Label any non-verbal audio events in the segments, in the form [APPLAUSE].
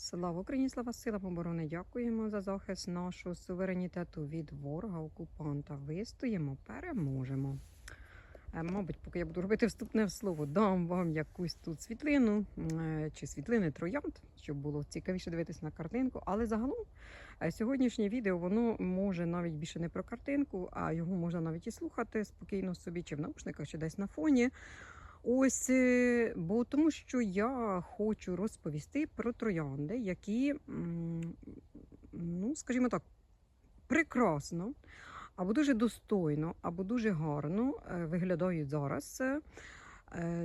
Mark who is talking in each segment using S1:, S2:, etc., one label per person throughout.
S1: Слава Україні, слава силам оборони! Дякуємо за захист нашого суверенітету від ворога окупанта. Вистоїмо, переможемо. Е, Мабуть, поки я буду робити вступне слово, дам вам якусь тут світлину е, чи світлини троянд, щоб було цікавіше дивитися на картинку. Але загалом е, сьогоднішнє відео воно може навіть більше не про картинку, а його можна навіть і слухати спокійно собі, чи в наушниках, чи десь на фоні. Ось, е, бо тому що я хочу розповісти про троянди, які, ну, скажімо так, прекрасно, або дуже достойно, або дуже гарно е, виглядають зараз е,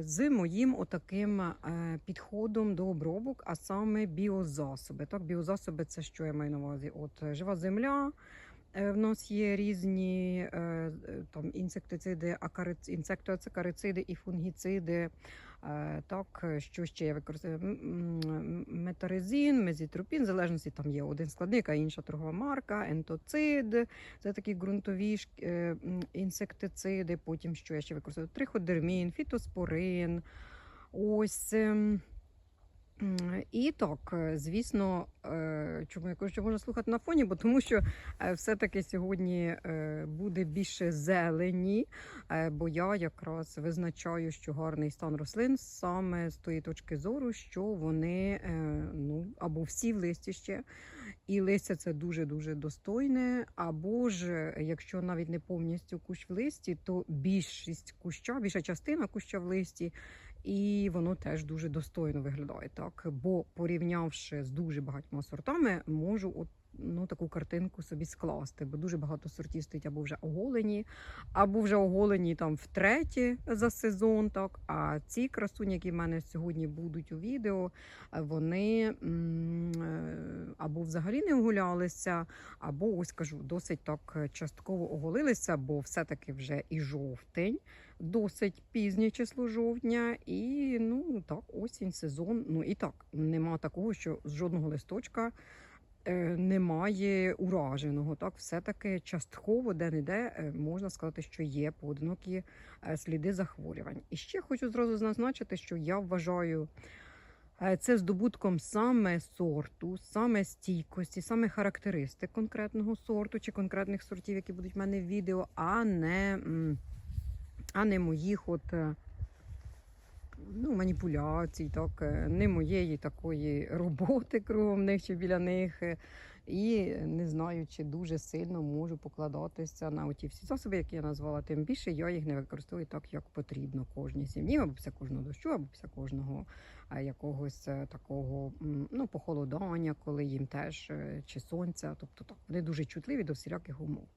S1: з моїм отаким підходом до обробок, а саме біозасоби. Так, біозасоби це що я маю на увазі? От жива земля. Е, В нас є різні е, там інсектициди, акариц, інсектоацикарициди і фунгіциди. Е, Так, що ще я використовую? М, м, мезітропін, в залежності там є один складник, а інша торгова марка, ентоцид, це такі ґрунтові інсектициди. Потім що я ще використовую? Триходермін, фітоспорин. Ось. І так, е, звісно, е, чому я кажу, що можна слухати на фоні, бо тому що е, все-таки сьогодні буде більше зелені, бо я якраз визначаю, що гарний стан рослин саме з тої точки зору, що вони ну або всі в листі ще, і листя це дуже дуже достойне. Або ж, якщо навіть не повністю кущ в листі, то більшість куща, більша частина куща в листі. І воно теж дуже достойно виглядає так. Бо порівнявши з дуже багатьма сортами, можу от ну таку картинку собі скласти. Бо дуже багато сортів стоїть або вже оголені, або вже оголені там втретє за сезон. Так а ці красуні, які в мене сьогодні будуть у відео, вони е, або взагалі не оголялися, або ось кажу, досить так частково оголилися, бо все-таки вже і жовтень досить пізнє число жовтня, і ну так, осінь, сезон. Ну і так, нема такого, що з жодного листочка немає ураженого. Так, все-таки частково де-не-де е, можна сказати, що є поодинокі е, сліди захворювань. І ще хочу зразу зазначити, що я вважаю. е, Це здобутком саме сорту, саме стійкості, саме характеристик конкретного сорту чи конкретних сортів, які будуть в мене в відео, а не а не моїх от е, ну, маніпуляцій, так, е, не моєї такої роботи кругом них чи біля них. е, І не знаю, чи дуже сильно можу покладатися на оті всі засоби, які я назвала. Тим більше я їх не використовую так, як потрібно кожній сім'ї, або після кожного дощу, або після кожного е, якогось такого ну, похолодання, коли їм теж чи сонця. Тобто так, вони дуже чутливі до всіляких умов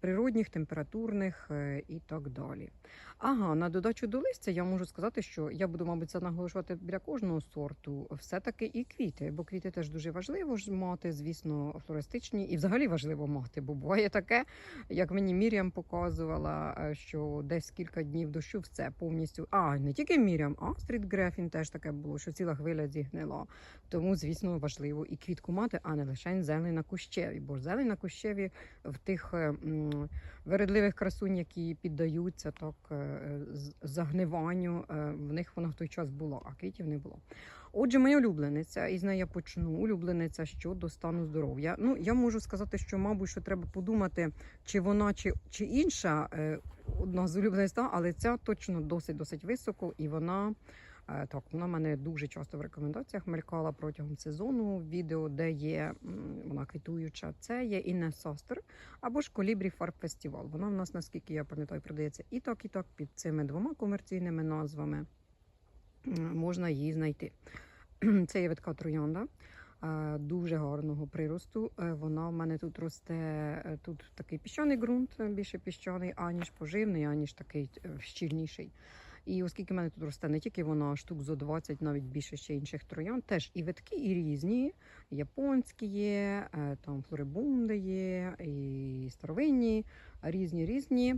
S1: природних, температурних е, і так далі. Ага, на додачу до листя я можу сказати, що я буду, мабуть, це наголошувати біля кожного сорту. Все-таки і квіти, бо квіти теж дуже важливо ж мати, звісно, флористичні, і взагалі важливо мати, бо буває таке, як мені Мір'ям показувала, е, що десь кілька днів дощу все повністю. А не тільки Мір'ям, а Стріт Грефін теж таке було, що ціла хвиля зігнила. Тому, звісно, важливо і квітку мати, а не лише зелень на кущеві. Бо зелень на кущеві в тих е, вередливих красунь, які піддаються так е, загниванню, е, в них вона в той час була, а квітів не було. Отже, моя улюблениця, і з неї я почну. Улюблениця щодо стану здоров'я. Ну, я можу сказати, що, мабуть, що треба подумати, чи вона, чи, чи інша е, одна з улюблених, але ця точно досить досить високо, і вона. Е, Так, вона в мене дуже часто в рекомендаціях мелькала протягом сезону. Відео, де є вона квітуюча. Це є Інна Састер або ж Колібрі Фарб Фестивал. Вона в нас, наскільки я пам'ятаю, продається і так, і так під цими двома комерційними назвами. Можна її знайти. [CLEARS THROAT] Це є видка троянда. е, Дуже гарного приросту. Е, Вона в мене тут росте. Тут такий піщаний ґрунт, більше піщаний, аніж поживний, аніж такий щільніший. І оскільки в мене тут росте не тільки вона, штук зо 20, навіть більше ще інших троян, теж і витки, і різні. Японські є, е, там флорибунди є, і старовинні, різні різні.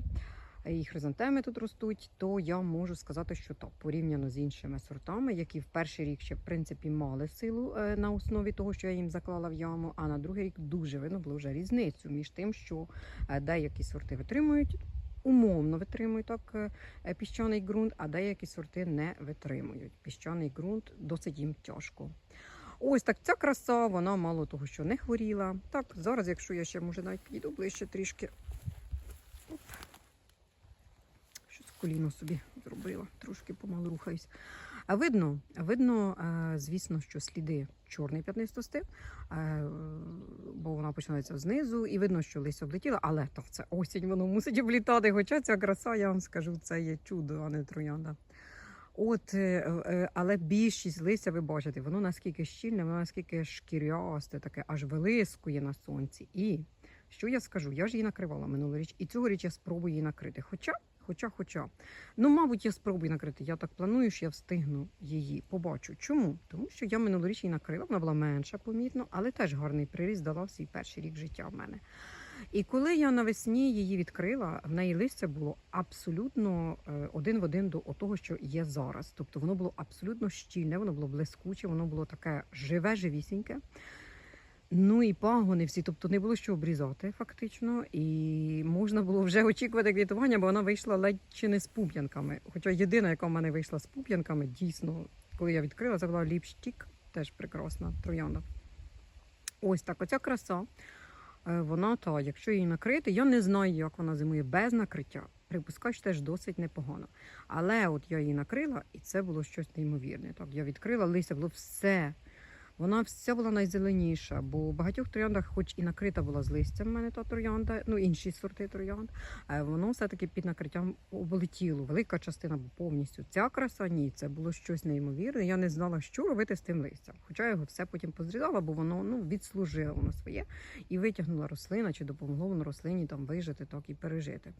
S1: І хризантеми тут ростуть, то я можу сказати, що так, порівняно з іншими сортами, які в перший рік ще в принципі мали силу е, на основі того, що я їм заклала в яму, а на другий рік дуже видно було вже різницю між тим, що е, деякі сорти витримують умовно витримують так е, е, піщаний ґрунт, а деякі сорти не витримують. Піщаний ґрунт досить їм тяжко. Ось так ця краса, вона мало того, що не хворіла. Так, зараз, якщо я ще може навіть підійду ближче трішки. Оп. Щось коліно собі зробила, трошки помалу рухаюсь. Видно, видно, е, звісно, що сліди чорний п'ятнистостив, е, бо вона починається знизу, і видно, що листя облетіло, але так це осінь, воно мусить облітати. Хоча ця краса, я вам скажу, це є чудо, а не троянда. От, е, але більшість листя, ви бачите, воно наскільки щільне, воно наскільки шкірясте, таке аж вилискує на сонці. І що я скажу? Я ж її накривала минулоріч, і цьогоріч я спробую її накрити. Хоча, хоча, хоча. Ну, мабуть, я спробую накрити. Я так планую, що я встигну її. Побачу. Чому? Тому що я минулоріч її накрила, вона була менша, помітно, але теж гарний приріст дала свій перший рік життя в мене. І коли я навесні її відкрила, в неї листя було абсолютно е, один в один до того, що є зараз. Тобто воно було абсолютно щільне, воно було блискуче, воно було таке живе, живісіньке. Ну і пагони всі, тобто не було що обрізати фактично, і можна було вже очікувати квітування, бо вона вийшла ледь чи не з пуп'янками. Хоча єдина, яка в мене вийшла з пуп'янками, дійсно, коли я відкрила, це була ліпштік, теж прекрасна троянда. Ось так, оця краса. Е, Вона та, якщо її накрити, я не знаю, як вона зимує без накриття. Припускаю, що теж досить непогано. Але от я її накрила, і це було щось неймовірне. Так, я відкрила, листя було все. Вона вся була найзеленіша, бо в багатьох трояндах, хоч і накрита була з листям, в мене та троянда, ну інші сорти троянд, е, воно все-таки під накриттям облетіло. Велика частина повністю. Ця краса ні, це було щось неймовірне. Я не знала, що робити з тим листям. Хоча я його все потім позрізала, бо воно ну, відслужило воно своє і витягнула рослина, чи допомогло воно рослині там вижити, так і пережити.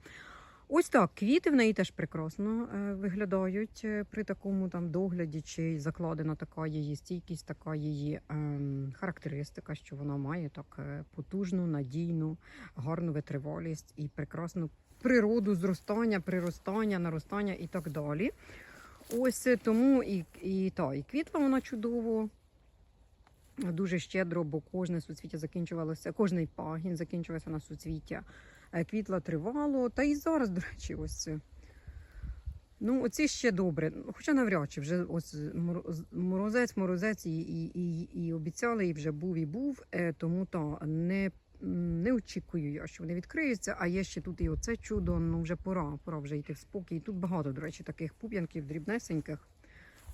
S1: Ось так, квіти в неї теж прекрасно е, виглядають е, при такому там догляді, чи закладена така її стійкість, така її ем, характеристика, що вона має так е, потужну, надійну, гарну витривалість і прекрасну природу зростання, приростання, наростання і так далі. Ось тому і, і, та, і квітла вона чудово. Дуже щедро, бо кожне суцвіття закінчувалося, кожний пагін закінчувався на суцвіття. Е, Квітла тривало, та і зараз, до речі, ось. це. Ну, оці ще добре. Хоча навряд чи вже ось морозець, морозець і, і, і, і обіцяли, і вже був і був. Е, тому та не, не очікую я, що вони відкриються. А є ще тут і оце чудо. Ну вже пора, пора вже йти в спокій. Тут багато, до речі, таких пуп'янків, дрібнесеньких.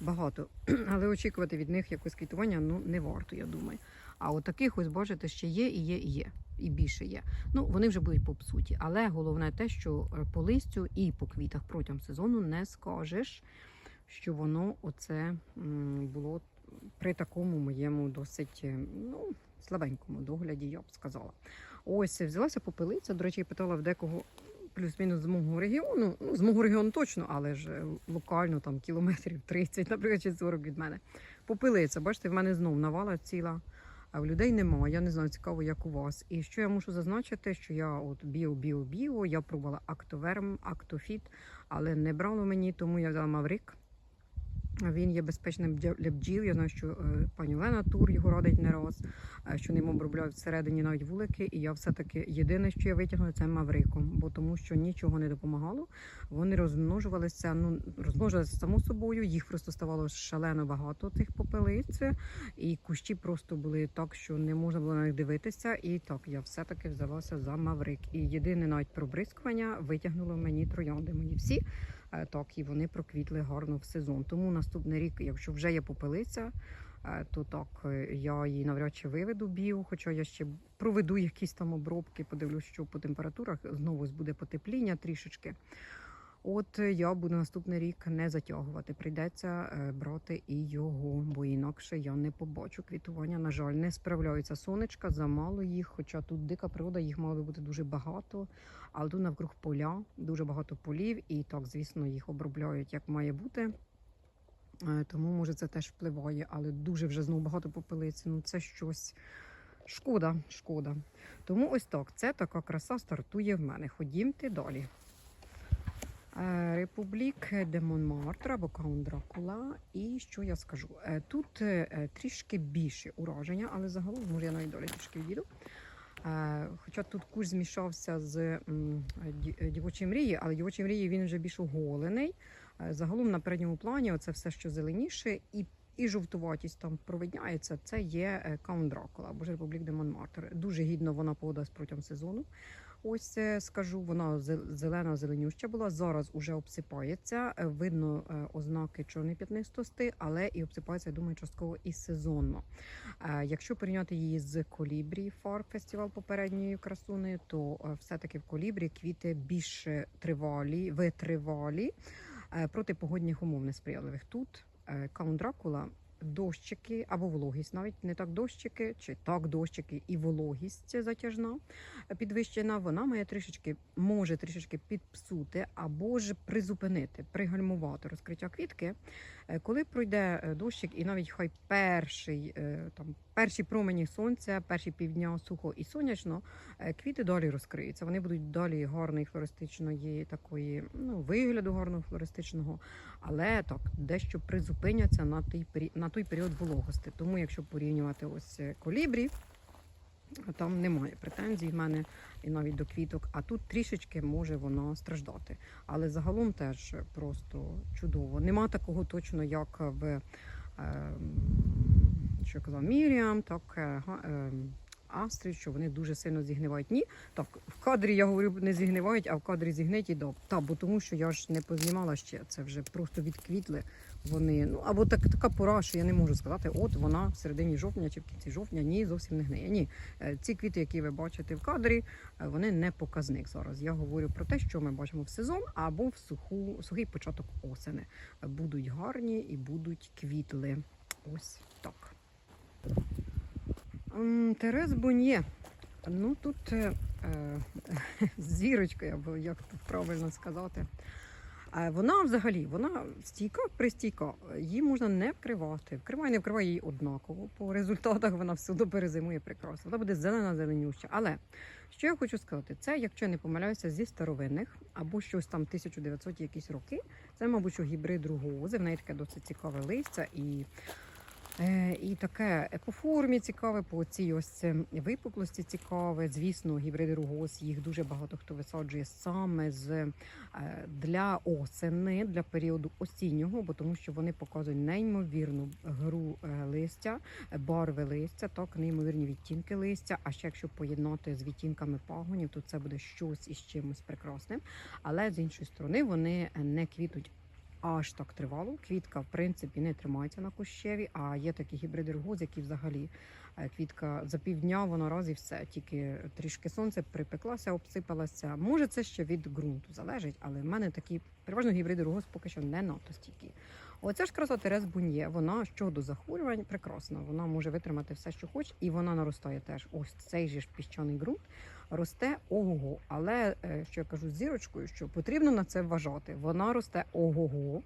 S1: Багато. [CLEARS THROAT] Але очікувати від них якось квітування ну, не варто, я думаю. А от таких ось, бачите, ще є і є, і є. І більше є. Ну, вони вже будуть попсуті. Але головне те, що е, по листю і по квітах протягом сезону не скажеш, що воно оце було при такому моєму досить е, ну, слабенькому догляді, я б сказала. Ось взялася попелиця. До речі, питала в декого плюс-мінус з мого регіону. Ну, з мого регіону точно, але ж е, локально там кілометрів 30, наприклад, чи 40 від мене. Попелиця, бачите, в мене знов навала ціла. А в людей немає. Я не знаю, цікаво, як у вас. І що я мушу зазначити, що я от біо, біо, біо, я пробувала Актоверм, Актофіт, але не брало мені, тому я взяла Маврик. Він є безпечним для бджіл. Я знаю, що е, пані Лена Тур його радить не раз, е, що ним обробляють всередині навіть вулики. І я все-таки єдине, що я витягнула, це мавриком, бо тому що нічого не допомагало. Вони розмножувалися, ну розмножувалися само собою. Їх просто ставало шалено багато тих попелиць, і кущі просто були так, що не можна було на них дивитися. І так я все-таки взялася за маврик. І єдине навіть пробризкування витягнуло мені троянди. Мої всі. Е, Так, і вони проквітли гарно в сезон. Тому наступний рік, якщо вже є попелиця, е, то так е, я її навряд чи виведу біо, хоча я ще проведу якісь там обробки, подивлюсь, що по температурах знову буде потепління трішечки. От е, я буду наступний рік не затягувати. Прийдеться е, брати і його, бо інакше я не побачу квітування. На жаль, не справляються сонечка, замало їх. Хоча тут дика природа, їх мало би бути дуже багато. Але тут навкруг поля, дуже багато полів, і так, звісно, їх обробляють як має бути. Е, Тому може це теж впливає, але дуже вже знову багато попелиці. Ну це щось. Шкода, шкода. Тому ось так. Це така краса стартує в мене. Ходімте далі. Е, Републік де Монмартр або Каун Дракула. І що я скажу? Е, Тут е, е, трішки більше ураження, але загалом може я навіть долі трішки відійду. Е, Хоча тут куш змішався з е, дівочої мрії, але дівочої мрії він вже більш оголений. Е, Загалом на передньому плані це все, що зеленіше, і і жовтуватість там провидняється, це є е, Count Dracula або ж Републік де Монмартр. Дуже гідно вона поводилась протягом сезону. Ось е, скажу, вона зе- зелена зеленюща була. Зараз уже обсипається. Е, Видно е, ознаки чорної п'ятнистости, але і обсипається, я думаю, частково і сезонно. Якщо порівняти її з колібрі фар фестивал попередньої красуни, то все-таки в колібрі квіти більш тривалі, витривалі проти погодних умов несприятливих. Тут Dracula дощики або вологість, навіть не так дощики, чи так дощики і вологість затяжна е, підвищена, вона має трішечки, може трішечки підпсути або ж призупинити, пригальмувати розкриття квітки. Е, Коли пройде е, дощик, і навіть хай перший е, там перші промені сонця, перші півдня сухо і сонячно, квіти далі розкриються. Вони будуть далі гарної флористичної такої ну вигляду гарного флористичного, але так дещо призупиняться на той на той період вологости. Тому, якщо порівнювати ось колібрі. Там немає претензій в мене і навіть до квіток, а тут трішечки може вона страждати. Але загалом теж просто чудово. Нема такого точно, як в е, що казав, Міріам, так е, е, Астрі, що вони дуже сильно зігнивають. Ні, так в кадрі я говорю, не зігнивають, а в кадрі зігниті да. Та, бо тому що я ж не познімала ще. Це вже просто відквітли. Вони ну або так така пора, що я не можу сказати, от вона в середині жовтня чи в кінці жовтня, ні, зовсім не гниє. Ні, Е, ці квіти, які ви бачите в кадрі, е, вони не показник зараз. Я говорю про те, що ми бачимо в сезон або в суху, сухий початок осени. Будуть гарні і будуть квітли. Ось так. Терез Бонє. Ну тут е, е, [LAUGHS] зірочка, або як правильно сказати. Вона взагалі вона стійка, пристійка. Її можна не вкривати. Вкривай, не вкривай її однаково. По результатах вона всюди перезимує прекрасно. Вона буде зелена, зеленюща. Але що я хочу сказати, це, якщо я не помиляюся, зі старовинних або щось там 1900 якісь роки. Це, мабуть, що гібрид ругози. В неї таке досить цікаве листя і. Е, І таке по формі цікаве, по цій ось випуклості цікаве. Звісно, гібриди ругос їх дуже багато хто висаджує саме з е, для осени, для періоду осіннього, бо тому що вони показують неймовірну гру е, листя, барви листя, так неймовірні відтінки листя. А ще якщо поєднати з відтінками пагонів, то це буде щось із чимось прекрасним. Але з іншої сторони вони не квітуть аж так тривало. Квітка, в принципі, не тримається на кущеві, а є такі гібриди рогоз, які взагалі е, квітка за півдня, воно раз і все. Тільки трішки сонце припеклася, обсипалася. Може, це ще від ґрунту залежить, але в мене такі переважно гібриди рогоз поки що не надто стійкі. Оця ж краса Терес Буньє, вона щодо захворювань прекрасна. Вона може витримати все, що хоче, і вона наростає теж. Ось цей же ж піщаний ґрунт росте ого-го. Але е, що я кажу зірочкою, що потрібно на це вважати. Вона росте ого-го.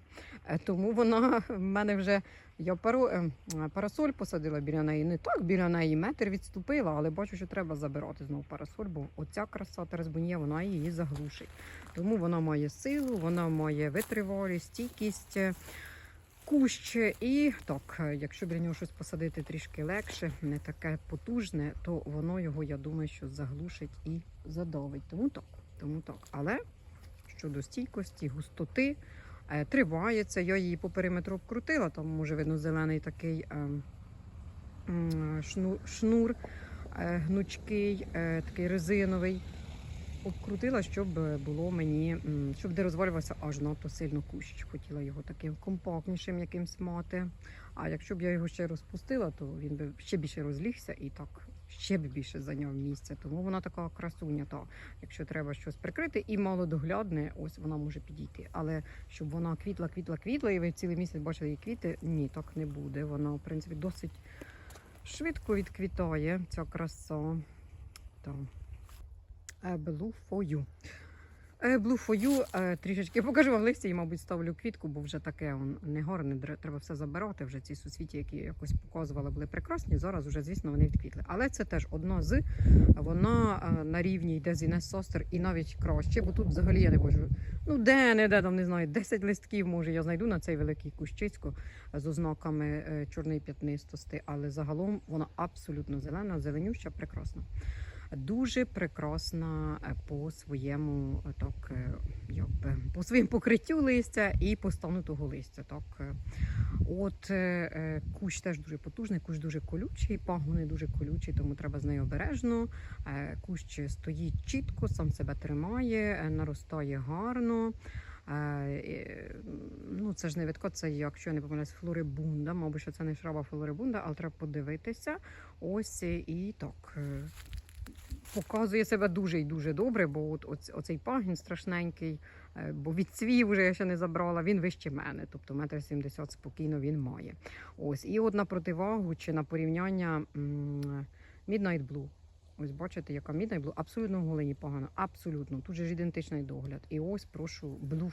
S1: Е, Тому вона [LAUGHS] в мене вже я пару, е, парасоль посадила біля неї. Не так біля неї метр відступила, але бачу, що треба забирати знову парасоль, бо оця краса Терезбунія, вона її заглушить. Тому вона має силу, вона має витривалість, стійкість. Е, Кущ і так, е, якщо біля нього щось посадити трішки легше, не таке потужне, то воно його, я думаю, що заглушить і задавить. Тому так, тому так. Але щодо стійкості, густоти, е, тривається. Я її по периметру обкрутила, там може видно зелений такий е, шнур, шнур е, гнучкий, е, такий резиновий. Обкрутила, щоб було мені, щоб не розвалювався аж надто сильно кущ. Хотіла його таким компактнішим якимсь мати. А якщо б я його ще розпустила, то він би ще більше розлігся і так ще б більше зайняв місце. Тому вона така красуня. Та якщо треба щось прикрити і малодоглядне, ось вона може підійти. Але щоб вона квітла, квітла, квітла, і ви цілий місяць бачили її квіти, ні, так не буде. Вона, в принципі, досить швидко відквітає ця краса. Так. Blue for you. Blue for you. Трішечки покажу вам листя і, мабуть, ставлю квітку, бо вже таке он, не гарне, дре- треба все забирати. Вже ці сусвіті, які якось показували, були прекрасні. Зараз вже, звісно, вони відквітли. Але це теж одна з вона е, на рівні йде з Інес Состер і навіть краще, бо тут взагалі я не бачу. Ну, де не де там не знаю, 10 листків може я знайду на цей великий кущицько з ознаками е, чорної п'ятнистості, але загалом вона абсолютно зелена, зеленюща, прекрасна. Дуже прекрасна е, по своєму е, так, е, якби, по своєму покриттю листя і по стану того листя. Так. От кущ теж дуже потужний, кущ дуже колючий, пагони дуже колючі, тому треба з нею обережно. Кущ стоїть чітко, сам себе тримає, наростає гарно. Ну, це ж не відкот, це, якщо я не помиляюсь, флорибунда. Мабуть, що це не шраба флорибунда, але треба подивитися. Ось і так. Показує себе дуже і дуже добре, бо от оц- оцей пагін страшненький, е, бо відцвів вже я ще не забрала, він вище мене, тобто метр сімдесят спокійно він має. Ось, і от на противагу чи на порівняння Midnight Blue. Ось бачите, яка Midnight Blue, абсолютно в голені погано, абсолютно. Тут же ж ідентичний догляд. І ось прошу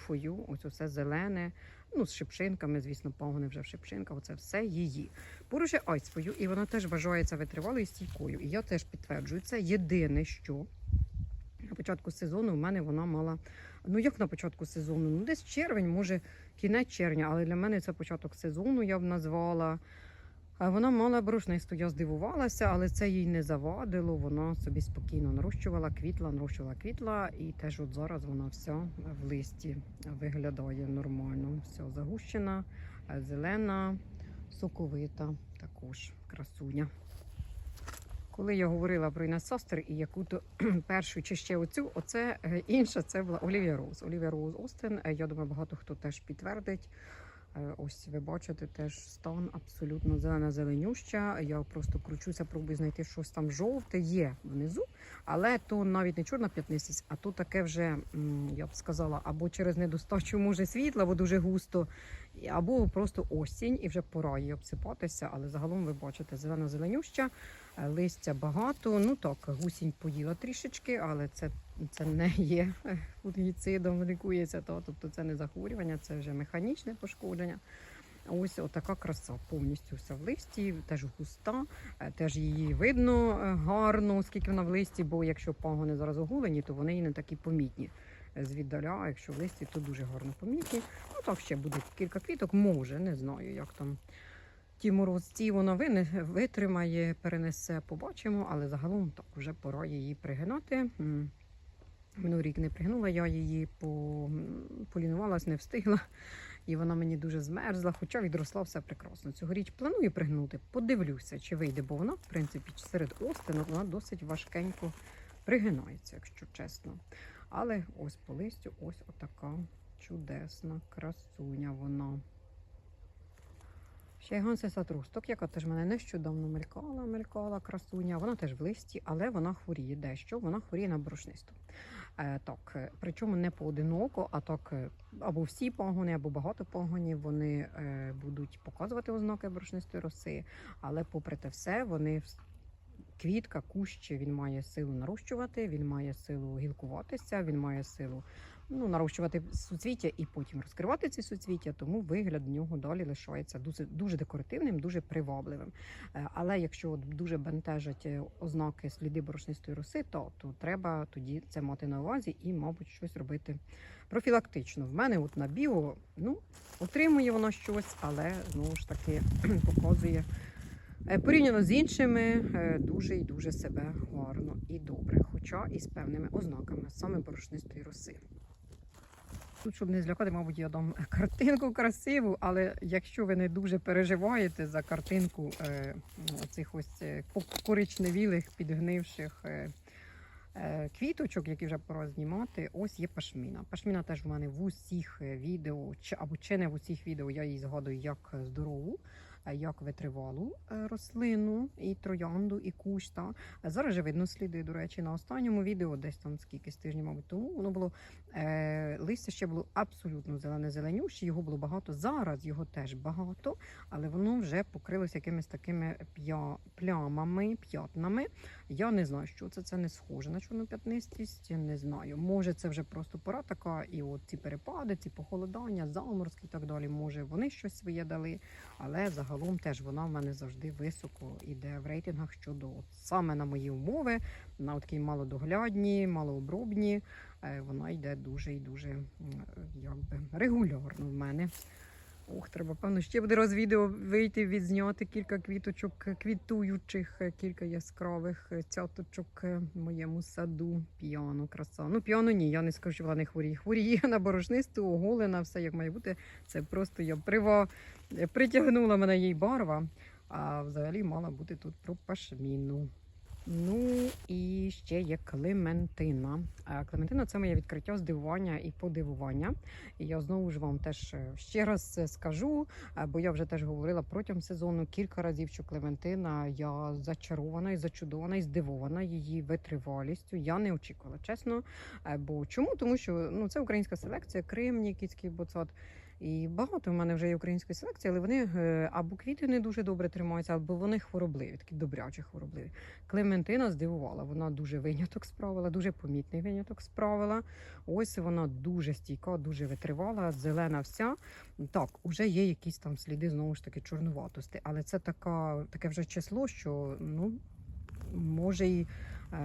S1: you, ось усе зелене, ну з шипшинками, звісно, пагони вже в шипшинках, оце все її. Поруч Ice і вона теж вважається витривалою і стійкою. І я теж підтверджую це. Єдине, що на початку сезону в мене вона мала. Ну як на початку сезону? Ну, десь червень, може кінець червня, але для мене це початок сезону, я б назвала. А Вона мала борошнисту, я здивувалася, але це їй не завадило. Вона собі спокійно нарощувала, квітла, нарощувала квітла, і теж от зараз вона вся в листі виглядає нормально. Вся загущена, е, зелена, соковита, також красуня. Коли я говорила про Інес Состер і яку-то [CLEARS THROAT] першу чи ще оцю, оце е, інша, це була Олівія Роуз. Олівія Роуз Остин. е, Я думаю, багато хто теж підтвердить. Е, Ось ви бачите теж стан абсолютно зелена зеленюща. Я просто кручуся, пробую знайти щось там жовте. Є внизу, але то навіть не чорна п'ятнистість, а то таке вже я б сказала, або через недостачу може світла, бо дуже густо, або просто осінь і вже пора її обсипатися. Але загалом ви бачите зелена зеленюща, е, листя багато. Ну так, гусінь поїла трішечки, але це, це не є фунгіцидом, лікується то. Тобто це не захворювання, це вже механічне пошкодження. Ось отака краса, повністю вся в листі, теж густа, е, теж її видно е, гарно, оскільки вона в листі, бо якщо пагони зараз оголені, то вони і не такі помітні е, звіддаля, а якщо в листі, то дуже гарно помітні. Ну так ще буде кілька квіток, може, не знаю, як там. Ті морозці вине- витримає, перенесе, побачимо, але загалом так вже пора її пригинати. Минулий рік не пригнула, я її по... полінувалась, не встигла. І вона мені дуже змерзла, хоча відросла все прекрасно. Цьогоріч планую пригнути, подивлюся, чи вийде, бо вона, в принципі, серед остинок вона досить важкенько пригинається, якщо чесно. Але ось по листю, ось отака чудесна красуня вона. Ще й Гансе Сатрусток, яка теж мене нещодавно мелькала, мелькала красуня. Вона теж в листі, але вона хворіє дещо. Вона хворіє на борошнисту. Е, так, е, причому не поодиноко, а так е, або всі погони, або багато погонів вони будуть показувати ознаки борошнистої роси. Але попри те все, вони квітка, кущ, він має силу нарощувати, він має силу гілкуватися, він має силу ну, нарощувати суцвіття і потім розкривати ці суцвіття, тому вигляд нього далі лишається дуже, дуже декоративним, дуже привабливим. Е, Але якщо дуже бентежать е, ознаки сліди борошнистої роси, то, то треба тоді це мати на увазі і, мабуть, щось робити профілактично. В мене от на біо ну, отримує воно щось, але знову ж таки [CLEARS THROAT] показує. е, Порівняно з іншими дуже і дуже себе гарно і добре, хоча і з певними ознаками саме борошнистої роси. Тут, щоб не злякати, мабуть, я дам [LAUGHS] картинку красиву, але якщо ви не дуже переживаєте за картинку е, цих ось е, коричневілих, підгнивших е, е, квіточок, які вже пора знімати, ось є пашміна. Пашміна теж в мене в усіх е, відео, чи або чи не в усіх відео, я її згадую як здорову, як витривалу е, рослину, і троянду, і кущ. Е, Зараз же видно сліди, до речі, на останньому відео, десь там скільки тижнів, мабуть, тому воно було Е, листя ще було абсолютно зелене зеленюще, його було багато. Зараз його теж багато, але воно вже покрилося якимись такими п'я, плямами, п'ятнами. Я не знаю, що це. Це не схоже на чорну п'ятнистість. Не знаю. Може, це вже просто пора така, і от ці перепади, ці похолодання, заморозки і так далі. Може, вони щось своє дали. Але загалом теж вона в мене завжди високо іде в рейтингах щодо от, саме на мої умови, на такі малодоглядні, малообробні. Е, вона йде дуже і дуже якби регулярно в мене. Ох, треба, певно, ще буде раз відео вийти, відзняти кілька квіточок квітуючих, е, кілька яскравих е, цяточок в моєму саду. Піано, краса. Ну, піано ні, я не скажу, що вона не хворіє. Хворіє [LAUGHS] на борошнисту, оголена, все як має бути. Це просто я прива притягнула мене їй барва, а взагалі мала бути тут про пашміну. Ну і ще є Клементина. Клементина це моє відкриття здивування і подивування. І я знову ж вам теж е, ще раз це скажу, е, бо я вже теж говорила протягом сезону кілька разів, що Клементина я зачарована і зачудована і здивована її витривалістю. Я не очікувала, чесно. Е, Бо чому? Тому що ну це українська селекція, Крим, Нікітський боцат. І багато в мене вже є української селекції, але вони е, або квіти не дуже добре тримаються, або вони хворобливі, такі добрячі хворобливі. Клементина здивувала. Вона дуже виняток справила, дуже помітний виняток справила. Ось вона дуже стійка, дуже витривала, зелена вся. Так, уже є якісь там сліди знову ж таки чорнуватості, але це така, таке вже число, що ну може й. Е,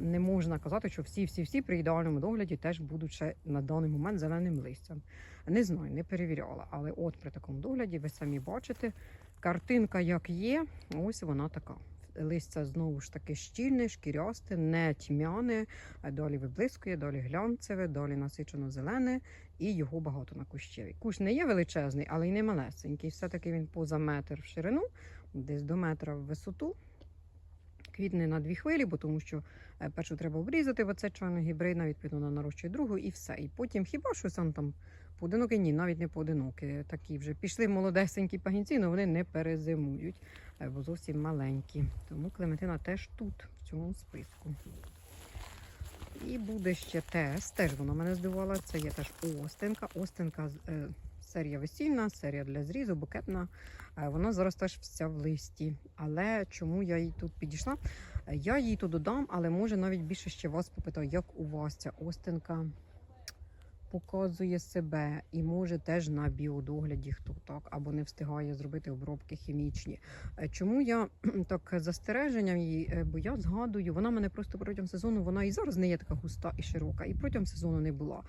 S1: Не можна казати, що всі, всі, всі при ідеальному догляді теж будуть ще на даний момент зеленим листям. Не знаю, не перевіряла, але от при такому догляді ви самі бачите, картинка як є, ось вона така. Листя знову ж таки щільне, шкірясте, не тьмяне, далі виблискує, далі глянцеве, далі насичено зелене, і його багато на кущеві. Кущ не є величезний, але й не малесенький. Все-таки він поза метр в ширину, десь до метра в висоту. Квітне на дві хвилі, бо тому що е, першу треба обрізати, бо це чайна гібридна, відповідно, вона нарощує другу і все. І потім хіба що сам там поодинокі, ні, навіть не поодинокі. Такі вже пішли молодесенькі пагінці, але вони не перезимують, е, бо зовсім маленькі. Тому Клементина теж тут, в цьому списку. І буде ще тест. Теж вона мене здивувала. Це є теж Остинка. Остинка е, серія весільна, серія для зрізу, букетна. Е, Вона зараз теж вся в листі. Але чому я їй тут підійшла? Я їй тут додам, але може навіть більше ще вас попитаю, як у вас ця Остинка показує себе і може теж на біодогляді хто так або не встигає зробити обробки хімічні. Е, Чому я [CLEARS THROAT] так застереженням її, Е, бо я згадую, вона мене просто протягом сезону, вона і зараз не є така густа і широка, і протягом сезону не була.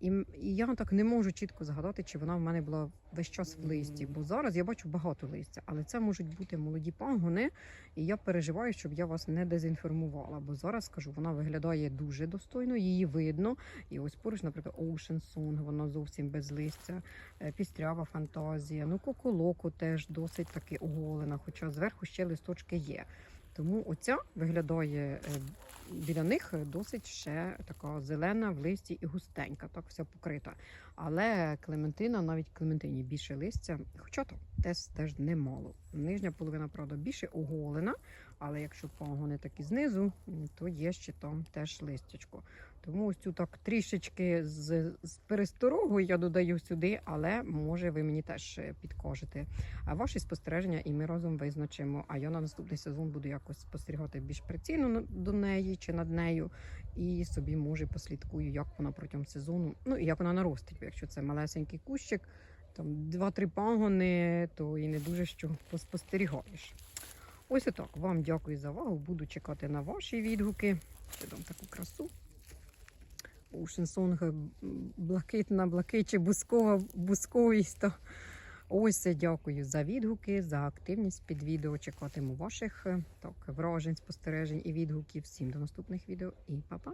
S1: І, і я так не можу чітко згадати, чи вона в мене була весь час в листі. Бо зараз я бачу багато листя, але це можуть бути молоді пагони, і я переживаю, щоб я вас не дезінформувала. Бо зараз скажу, вона виглядає дуже достойно, її видно. І ось поруч, наприклад, Ocean Song, вона зовсім без листя, е, пістрява фантазія. Ну, коколоко теж досить таки оголена, хоча зверху ще листочки є. Тому оця виглядає е, біля них досить ще така зелена в листі і густенька, так вся покрита. Але Клементина, навіть Клементині більше листя, хоча то теж, теж немало. Нижня половина, правда, більше оголена, але якщо пагони такі знизу, то є ще там теж листячко. Тому ось цю так трішечки з, з пересторогою я додаю сюди, але може ви мені теж е, підкажете ваші спостереження, і ми разом визначимо. А я на наступний сезон буду якось спостерігати більш прицільно до неї чи над нею, і собі може послідкую, як вона протягом сезону, ну і як вона наростить. Якщо це малесенький кущик, там два-три пагони, то і не дуже що поспостерігаєш. Ось отак. Вам дякую за увагу. Буду чекати на ваші відгуки. Ще дам таку красу. Ocean Шенсонга блакитна, блакит чи бускова, бусковість. Ось дякую за відгуки, за активність під відео. Чекатиму ваших е, так, вражень, спостережень і відгуків. Всім до наступних відео і па-па!